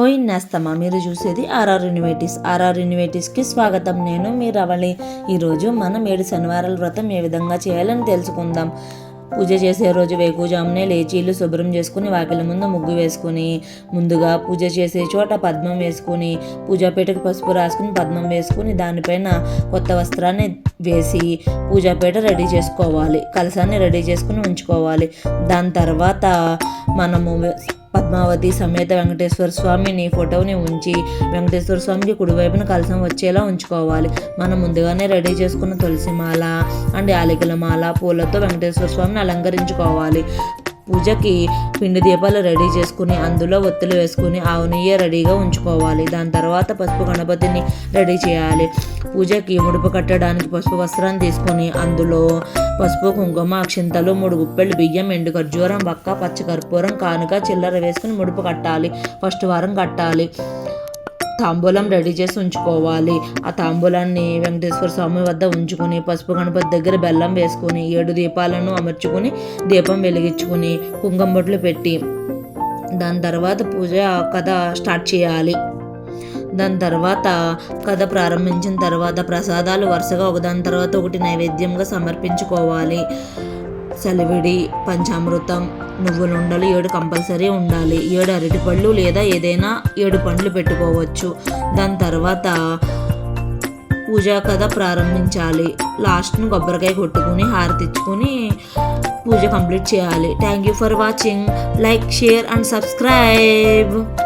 ఓయ్ నేస్తమా మీరు చూసేది ఆర్ఆర్ యూనివర్సిటీస్. ఆర్ఆర్ యూనివర్సిటీస్కి స్వాగతం. నేను మీ రవళి. ఈరోజు మనం ఏడు శనివారాల వ్రతం ఏ విధంగా చేయాలని తెలుసుకుందాం. పూజ చేసే రోజు వేకుజామునే లేచి ఇల్లు శుభ్రం చేసుకుని వాకిల ముందు ముగ్గు వేసుకుని ముందుగా పూజ చేసే చోట పద్మం వేసుకుని పూజాపేటకు పసుపు రాసుకుని పద్మం వేసుకుని దానిపైన కొత్త వస్త్రాన్ని వేసి పూజాపేట రెడీ చేసుకోవాలి. కలసాన్ని రెడీ చేసుకుని ఉంచుకోవాలి. దాని తర్వాత మనము పద్మావతి సమేత వెంకటేశ్వర స్వామిని ఫోటోని ఉంచి వెంకటేశ్వర స్వామికి కుడివైపున కలసం వచ్చేలా ఉంచుకోవాలి. మనం ముందుగానే రెడీ చేసుకున్న తులసి మాల అండ్ యాలకుల మాల పూలతో వెంకటేశ్వర స్వామిని అలంకరించుకోవాలి. పూజకి పిండి దీపాలు రెడీ చేసుకుని అందులో ఒత్తులు వేసుకుని ఆవు నెయ్యి రెడీగా ఉంచుకోవాలి. దాని తర్వాత పసుపు గణపతిని రెడీ చేయాలి. పూజకి ముడుపు కట్టడానికి పసుపు వస్త్రాన్ని తీసుకొని అందులో పసుపు కుంకుమ అక్షింతలు మూడు గుప్పెళ్ళు బియ్యం ఎండు ఖర్జూరం బక్క పచ్చకర్పూరం కానుక చిల్లర వేసుకుని ముడుపు కట్టాలి. ఫస్ట్ వారం కట్టాలి. తాంబూలం రెడీ చేసి ఉంచుకోవాలి. ఆ తాంబూలాన్ని వెంకటేశ్వర స్వామి వద్ద ఉంచుకుని పసుపు గణపతి దగ్గర బెల్లం వేసుకుని ఏడు దీపాలను అమర్చుకుని దీపం వెలిగించుకుని కుంగంబొట్లు పెట్టి దాని తర్వాత పూజ కథ స్టార్ట్ చేయాలి. దాని తర్వాత కథ ప్రారంభించిన తర్వాత ప్రసాదాలు వరుసగా ఒకదాని తర్వాత ఒకటి నైవేద్యంగా సమర్పించుకోవాలి. సెలవిడి పంచామృతం నువ్వులుండలు ఏడు కంపల్సరీ ఉండాలి. ఏడు అరటిపళ్ళు లేదా ఏదైనా ఏడు పండ్లు పెట్టుకోవచ్చు. దాని తర్వాత పూజా కథ ప్రారంభించాలి. లాస్ట్ను కొబ్బరికాయ కొట్టుకుని హారతిచ్చుకుని పూజ కంప్లీట్ చేయాలి. Thank you for watching like share and subscribe